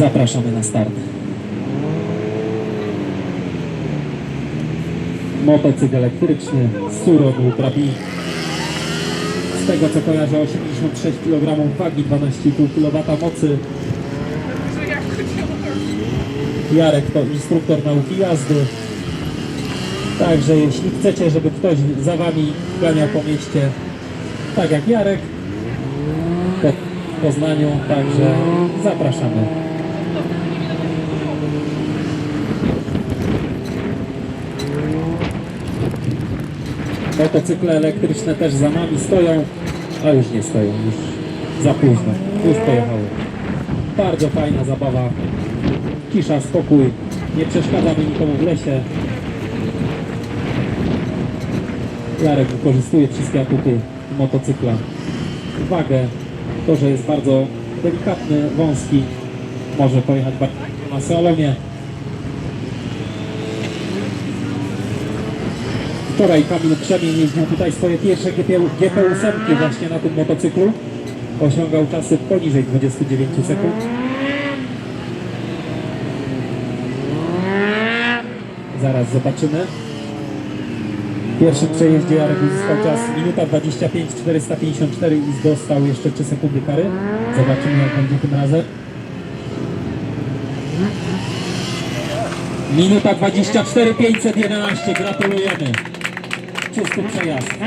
Zapraszamy na start. Motocykl elektryczny Suro Ultra B. Z tego co kojarzę 86 kg wagi, 12,5 kW mocy. Jarek to instruktor nauki jazdy. Także jeśli chcecie, żeby ktoś za wami ganiał po mieście, tak jak Jarek, w Poznaniu, także zapraszamy. Motocykle elektryczne też za nami stoją, a już nie stoją, już za późno, już pojechały. Bardzo fajna zabawa, cisza, spokój, nie przeszkadzamy nikomu w lesie. Jarek wykorzystuje wszystkie atuty motocykla. Wagę, to, że jest bardzo delikatny, wąski, może pojechać bardziej na slalomie. Wczoraj Kamil Krzemień jeździł tutaj swoje pierwsze GP, GP8 właśnie na tym motocyklu. Osiągał czasy poniżej 29 sekund. Zaraz zobaczymy. W pierwszym przejeździe Jarek uzyskał czas minuta 25 454 i dostał jeszcze 3 sekundy kary. Zobaczymy jak będzie tym razem. Minuta 24 511. Gratulujemy. 就是这样